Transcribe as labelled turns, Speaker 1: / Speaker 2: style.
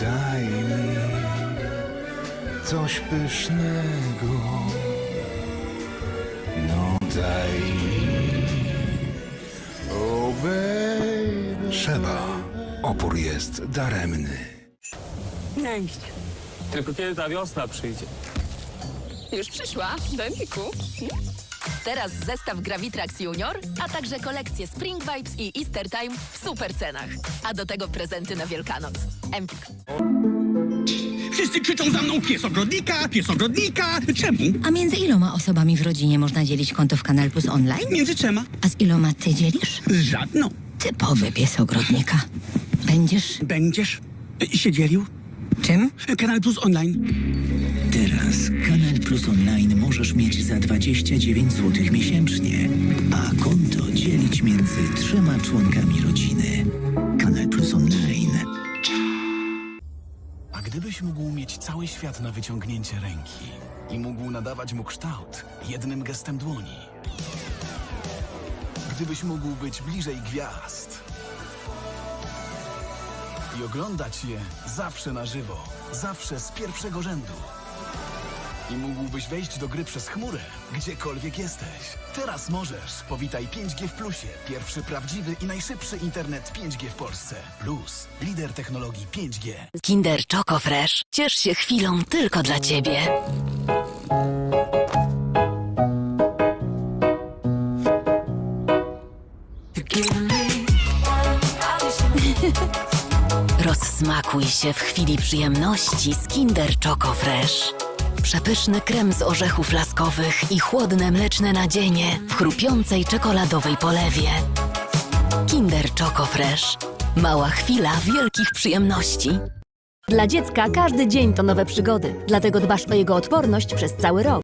Speaker 1: Daj mi coś pysznego. No daj mi. Oh baby. Trzeba. Opór jest daremny.
Speaker 2: Pięknie. Tylko kiedy ta wiosna przyjdzie?
Speaker 3: Już przyszła, do Empiku.
Speaker 4: Teraz zestaw Gravitrax Junior, a także kolekcje Spring Vibes i Easter Time w super cenach. A do tego prezenty na Wielkanoc. Empik.
Speaker 5: Wszyscy krzyczą za mną pies ogrodnika, pies ogrodnika. Czemu?
Speaker 6: A między iloma osobami w rodzinie można dzielić konto w Kanal Plus Online?
Speaker 5: Między trzema?
Speaker 6: A z iloma ty dzielisz?
Speaker 5: Z żadną.
Speaker 6: Typowy pies ogrodnika. Będziesz
Speaker 5: Będziesz się dzielił?
Speaker 6: czym?
Speaker 5: Kanal Plus Online.
Speaker 7: Teraz Kanal Plus Online możesz mieć za 29 zł miesięcznie, a konto dzielić między trzema członkami rodziny. Kanal Plus Online.
Speaker 8: A gdybyś mógł mieć cały świat na wyciągnięcie ręki i mógł nadawać mu kształt jednym gestem dłoni? Gdybyś mógł być bliżej gwiazd i oglądać je zawsze na żywo, zawsze z pierwszego rzędu. I mógłbyś wejść do gry przez chmurę, gdziekolwiek jesteś. Teraz możesz. Powitaj 5G w Plusie. Pierwszy prawdziwy i najszybszy internet 5G w Polsce. Plus, lider technologii 5G.
Speaker 4: Kinder Choco Fresh. Ciesz się chwilą tylko dla ciebie. Rozsmakuj się w chwili przyjemności z Kinder Choco Fresh. Przepyszny krem z orzechów laskowych i chłodne mleczne nadzienie w chrupiącej czekoladowej polewie. Kinder Choco Fresh. Mała chwila wielkich przyjemności.
Speaker 9: Dla dziecka każdy dzień to nowe przygody, dlatego dbasz o jego odporność przez cały rok.